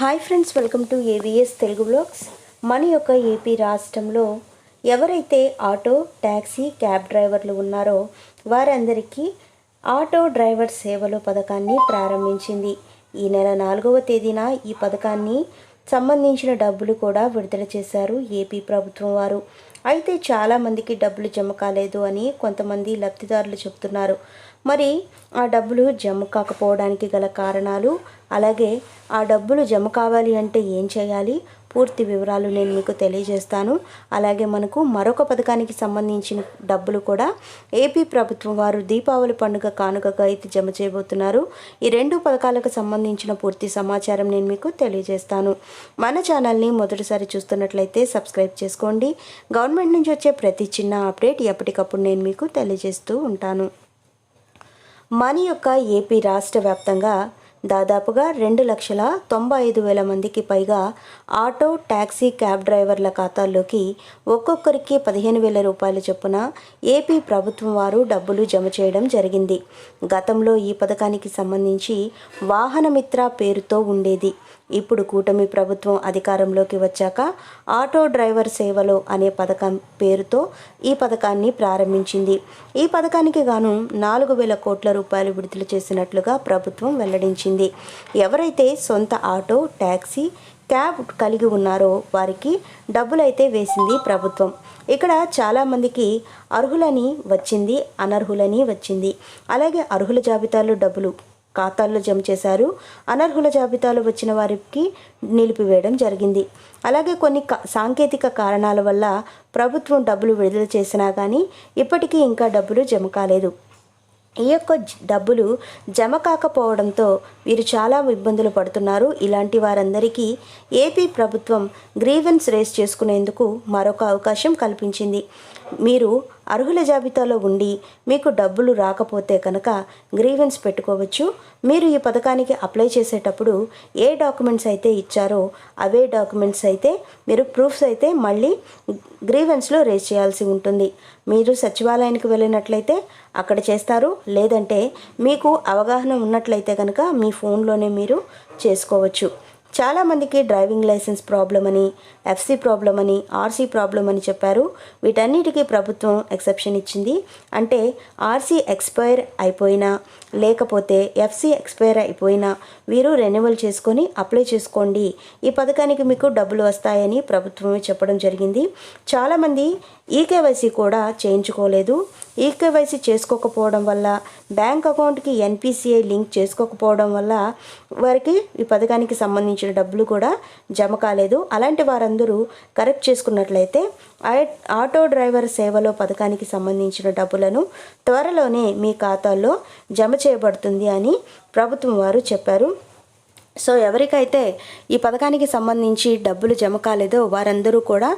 Hi friends welcome to AVS Telugu blogs. మన యొక్క AP రాష్ట్రంలో ఎవరైతే ఆటో ట్యాక్సీ క్యాబ్ డ్రైవర్లు ఉన్నారో వారందరికీ ఆటో డ్రైవర్ సేవలు పథకాన్ని ప్రారంభించింది. ఈ నెల నాలుగవ తేదీన ఈ పథకాన్ని సంబంధించిన డబ్బులు కూడా విడుదల చేశారు ఏపీ ప్రభుత్వం వారు. అయితే చాలామందికి డబ్బులు జమ కాలేదు అని కొంతమంది లబ్ధిదారులు చెప్తున్నారు. మరి ఆ డబ్బులు జమ కాకపోవడానికి గల కారణాలు అలాగే ఆ డబ్బులు జమ కావాలి అంటే ఏం చేయాలి? పూర్తి వివరాలు నేను మీకు తెలియజేస్తాను. అలాగే మనకు మరొక పథకానికి సంబంధించిన డబ్బులు కూడా ఏపీ ప్రభుత్వం వారు దీపావళి పండుగ కానుకగా అయితే జమ చేయబోతున్నారు. ఈ రెండు పథకాలకు సంబంధించిన పూర్తి సమాచారం నేను మీకు తెలియజేస్తాను. మన ఛానల్ని మొదటిసారి చూస్తున్నట్లయితే సబ్స్క్రైబ్ చేసుకోండి. గవర్నమెంట్ నుంచి వచ్చే ప్రతి చిన్న అప్డేట్ ఎప్పటికప్పుడు నేను మీకు తెలియజేస్తూ ఉంటాను. మన యొక్క ఏపీ రాష్ట్ర వ్యాప్తంగా దాదాపుగా రెండు లక్షల తొంభై ఐదు వేల మందికి పైగా ఆటో ట్యాక్సీ క్యాబ్ డ్రైవర్ల ఖాతాల్లోకి ఒక్కొక్కరికి పదిహేను వేల రూపాయల చొప్పున ఏపీ ప్రభుత్వం వారు డబ్బులు జమ చేయడం జరిగింది. గతంలో ఈ పథకానికి సంబంధించి వాహనమిత్ర పేరుతో ఉండేది. ఇప్పుడు కూటమి ప్రభుత్వం అధికారంలోకి వచ్చాక ఆటో డ్రైవర్ సేవలు అనే పథకం పేరుతో ఈ పథకాన్ని ప్రారంభించింది. ఈ పథకానికి గాను నాలుగు వేల కోట్ల రూపాయలు విడుదల చేసినట్లుగా ప్రభుత్వం వెల్లడించింది. ఎవరైతే సొంత ఆటో ట్యాక్సీ క్యాబ్ కలిగి ఉన్నారో వారికి డబ్బులైతే వేసింది ప్రభుత్వం. ఇక్కడ చాలామందికి అర్హులని వచ్చింది అనర్హులని వచ్చింది. అలాగే అర్హుల జాబితాలో డబ్బులు ఖాతాల్లో జమ చేశారు. అనర్హుల జాబితాలో వచ్చిన వారికి నిలిపివేయడం జరిగింది. అలాగే కొన్ని సాంకేతిక కారణాల వల్ల ప్రభుత్వం డబ్బులు విడుదల చేసినా కానీ ఇప్పటికీ ఇంకా డబ్బులు జమ కాలేదు. ఈ యొక్క డబ్బులు జమ కాకపోవడంతో వీరు చాలా ఇబ్బందులు పడుతున్నారు. ఇలాంటి వారందరికీ ఏపీ ప్రభుత్వం గ్రీవెన్స్ రేస్ చేసుకునేందుకు మరొక అవకాశం కల్పించింది. మీరు అర్హుల జాబితాలో ఉండి మీకు డబ్బులు రాకపోతే కనుక గ్రీవెన్స్ పెట్టుకోవచ్చు. మీరు ఈ పథకానికి అప్లై చేసేటప్పుడు ఏ డాక్యుమెంట్స్ అయితే ఇచ్చారో అవే డాక్యుమెంట్స్ అయితే మీరు ప్రూఫ్స్ అయితే మళ్ళీ గ్రీవెన్స్లో రేజ్ చేయాల్సి ఉంటుంది. మీరు సచివాలయానికి వెళ్ళినట్లయితే అక్కడ చేస్తారు. లేదంటే మీకు అవగాహన ఉన్నట్లయితే కనుక మీ ఫోన్లోనే మీరు చేసుకోవచ్చు. చాలామందికి డ్రైవింగ్ లైసెన్స్ ప్రాబ్లం అని ఎఫ్సి ప్రాబ్లం అని ఆర్సీ ప్రాబ్లం అని చెప్పారు. వీటన్నిటికీ ప్రభుత్వం ఎక్సెప్షన్ ఇచ్చింది. అంటే ఆర్సీ ఎక్స్పైర్ అయిపోయినా లేకపోతే ఎఫ్సి ఎక్స్పైర్ అయిపోయినా వీరు రెన్యువల్ చేసుకొని అప్లై చేసుకోండి. ఈ పథకానికి మీకు డబ్బులు వస్తాయని ప్రభుత్వమే చెప్పడం జరిగింది. చాలామంది ఈకేవైసీ కూడా చేయించుకోలేదు. ఈకేవైసీ చేసుకోకపోవడం వల్ల బ్యాంక్ అకౌంట్కి ఎన్పిసిఐ లింక్ చేసుకోకపోవడం వల్ల వారికి ఈ పథకానికి సంబంధించిన డబ్బులు కూడా జమ కాలేదు. అలాంటి వారందరూ కరెక్ట్ చేసుకున్నట్లయితే ఆటో డ్రైవర్ సేవలో పథకానికి సంబంధించిన డబ్బులను త్వరలోనే మీ ఖాతాల్లో జమ చేయబడుతుంది అని ప్రభుత్వం వారు చెప్పారు. సో ఎవరికైతే ఈ పథకానికి సంబంధించి డబ్బులు జమ కాలేదో వారందరూ కూడా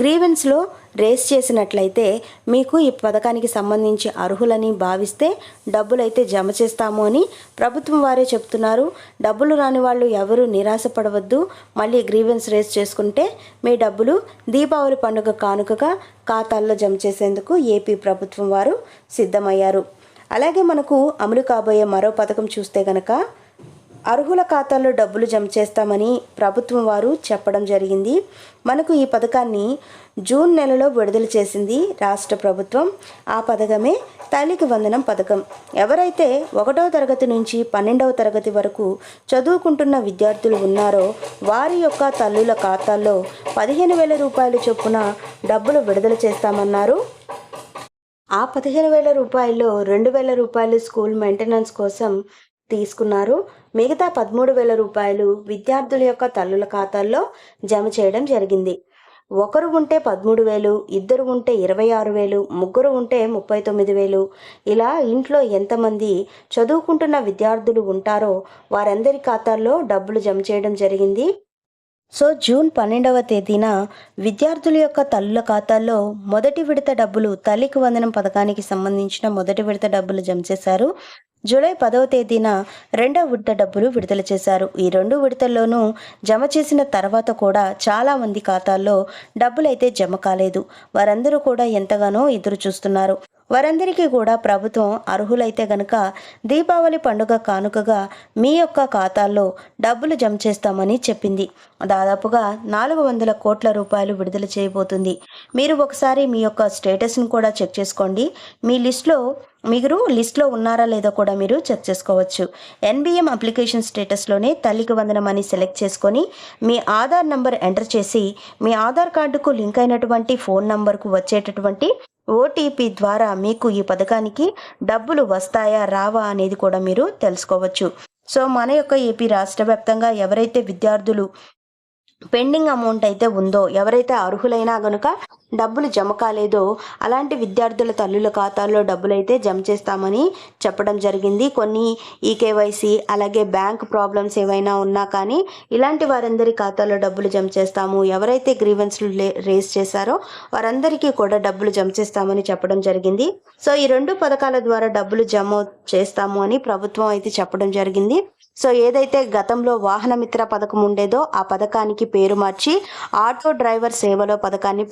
గ్రీవెన్స్లో రేస్ చేసినట్లయితే మీకు ఈ పథకానికి సంబంధించి అర్హులని భావిస్తే డబ్బులు అయితే జమ చేస్తాము అని ప్రభుత్వం వారే చెప్తున్నారు. డబ్బులు రాని వాళ్ళు ఎవరు నిరాశపడవద్దు. మళ్ళీ గ్రీవెన్స్ రేస్ చేసుకుంటే మీ డబ్బులు దీపావళి పండుగ కానుకగా ఖాతాల్లో జమ చేసేందుకు ఏపీ ప్రభుత్వం వారు సిద్ధమయ్యారు. అలాగే మనకు అమలు కాబోయే మరో పథకం చూస్తే గనక అర్హుల ఖాతాల్లో డబ్బులు జమ చేస్తామని ప్రభుత్వం వారు చెప్పడం జరిగింది. మనకు ఈ పథకాన్ని జూన్ నెలలో విడుదల చేసింది రాష్ట్ర ప్రభుత్వం. ఆ పథకమే తల్లికి వందనం పథకం. ఎవరైతే ఒకటవ తరగతి నుంచి పన్నెండవ తరగతి వరకు చదువుకుంటున్న విద్యార్థులు ఉన్నారో వారి యొక్క తల్లుల ఖాతాల్లో పదిహేను వేల రూపాయల చొప్పున డబ్బులు విడుదల చేస్తామన్నారు. ఆ పదిహేను వేల రూపాయల్లో రెండు వేల రూపాయలు స్కూల్ మెయింటెనెన్స్ కోసం తీసుకున్నారు. మిగతా పదమూడు వేల రూపాయలు విద్యార్థుల యొక్క తల్లుల ఖాతాల్లో జమ చేయడం జరిగింది. ఒకరు ఉంటే పదమూడు వేలు ఇద్దరు ఉంటే ఇరవై ఆరు వేలు ముగ్గురు ఉంటే ముప్పై తొమ్మిది వేలు. ఇలా ఇంట్లో ఎంతమంది చదువుకుంటున్న విద్యార్థులు ఉంటారో వారందరి ఖాతాల్లో డబ్బులు జమ చేయడం జరిగింది. సో జూన్ పన్నెండవ తేదీన విద్యార్థుల యొక్క తల్లుల ఖాతాల్లో మొదటి విడత డబ్బులు తల్లికి వందనం పథకానికి సంబంధించిన మొదటి విడత డబ్బులు జమ చేశారు. జూలై పదవ తేదీన రెండవ విడత డబ్బులు విడుదల చేశారు. ఈ రెండు విడతల్లోనూ జమ చేసిన తర్వాత కూడా చాలామంది ఖాతాల్లో డబ్బులైతే జమ కాలేదు. వారందరూ కూడా ఎంతగానో ఎదురు చూస్తున్నారు. వారందరికీ కూడా ప్రభుత్వం అర్హులైతే గనక దీపావళి పండుగ కానుకగా మీ యొక్క ఖాతాల్లో డబ్బులు జమ చేస్తామని చెప్పింది. దాదాపుగా నాలుగు వందల కోట్ల రూపాయలు విడుదల చేయబోతుంది. మీరు ఒకసారి మీ యొక్క స్టేటస్ని కూడా చెక్ చేసుకోండి. మీ లిస్ట్లో మీరు లిస్ట్లో ఉన్నారా లేదో కూడా మీరు చెక్ చేసుకోవచ్చు. ఎన్బిఎం అప్లికేషన్ స్టేటస్లోనే తల్లికి వందనం అని సెలెక్ట్ చేసుకొని మీ ఆధార్ నంబర్ ఎంటర్ చేసి మీ ఆధార్ కార్డుకు లింక్ అయినటువంటి ఫోన్ నంబర్కు వచ్చేటటువంటి ఓటీపీ ద్వారా మీకు ఈ పథకానికి డబ్బులు వస్తాయా రావా అనేది కూడా మీరు తెలుసుకోవచ్చు. సో మన యొక్క ఏపీ రాష్ట్ర వ్యాప్తంగా ఎవరైతే విద్యార్థులు పెండింగ్ అమౌంట్ అయితే ఉందో ఎవరైతే అర్హులైనా గనుక డబ్బులు జమ కాలేదో అలాంటి విద్యార్థుల తల్లుల ఖాతాల్లో డబ్బులు అయితే జమ చేస్తామని చెప్పడం జరిగింది. కొన్ని ఈకేవైసీ అలాగే బ్యాంక్ ప్రాబ్లమ్స్ ఏవైనా ఉన్నా కానీ ఇలాంటి వారందరి ఖాతాలో డబ్బులు జమ చేస్తాము. ఎవరైతే గ్రీవెన్స్లు రేస్ చేశారో వారందరికీ కూడా డబ్బులు జమ చేస్తామని చెప్పడం జరిగింది. సో ఈ రెండు పథకాల ద్వారా డబ్బులు జమ చేస్తాము అని ప్రభుత్వం అయితే చెప్పడం జరిగింది. సో ఏదైతే గతంలో వాహనమిత్ర పథకం ఉండేదో ఆ పథకానికి పేరు మార్చి ఆటో డ్రైవర్ సేవలో పథకాన్ని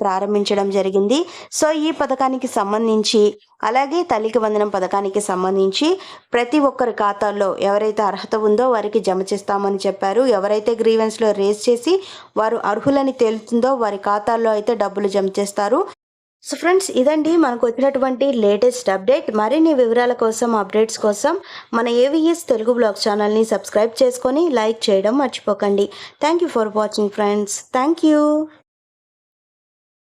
ప్రారంభించడం జరిగింది. సో ఈ పథకానికి సంబంధించి అలాగే తల్లికి వందనం పథకానికి సంబంధించి ప్రతి ఒక్కరి ఖాతాల్లో ఎవరైతే అర్హత ఉందో వారికి జమ చేస్తామని చెప్పారు. ఎవరైతే గ్రీవెన్స్లో రేస్ చేసి వారు అర్హులని తేలుతుందో వారి ఖాతాల్లో అయితే డబ్బులు జమ చేస్తారు. సో ఫ్రెండ్స్ ఇదండి మనకు వచ్చినటువంటి లేటెస్ట్ అప్డేట్. మరిన్ని వివరాల కోసం అప్డేట్స్ కోసం మన A V S Telugu blog ఛానల్ని సబ్స్క్రైబ్ చేసుకొని లైక్ చేయడం మర్చిపోకండి. Thank you for watching friends. Thank you